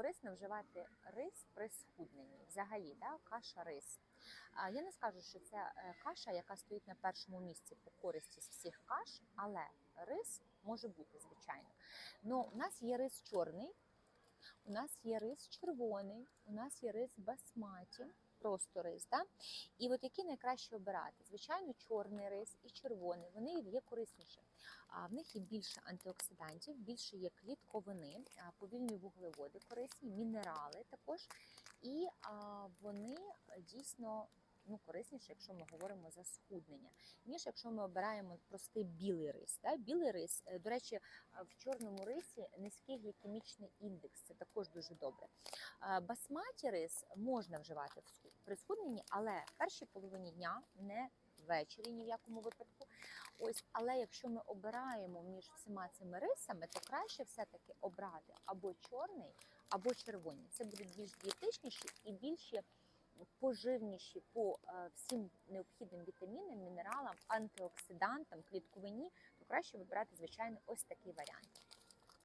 корисно вживати рис при схудненні? Взагалі, да? каша рис. Я не скажу, що це е, каша, яка стоїть на першому місці по користі з всіх каш, але рис може бути, звичайно. Ну, у нас є рис чорний, у нас є рис червоний, у нас є рис басматі, просто рис. Да? І от який найкраще обирати? Звичайно, чорний рис і червоний. Вони є корисніші. В них є більше антиоксидантів, більше є клітковини, повільні вуглеводи корисні, мінерали також. І вони дійсно ну, корисніші, якщо ми говоримо за схуднення, ніж якщо ми обираємо простий білий рис. Да? Білий рис, е, до речі, в чорному рисі низький глікемічний індекс, це також дуже добре. Басматі рис можна вживати при схудненні, але в першій половині дня не ввечері ні в якому випадку. Ось, але якщо ми обираємо між всіма цими рисами, то краще все-таки обрати або чорний, або червоний. Це будуть більш дієтичніші і більш поживніші по е, всім необхідним вітамінам, мінералам, антиоксидантам, клітковині, то краще вибирати, звичайно, ось такий варіант.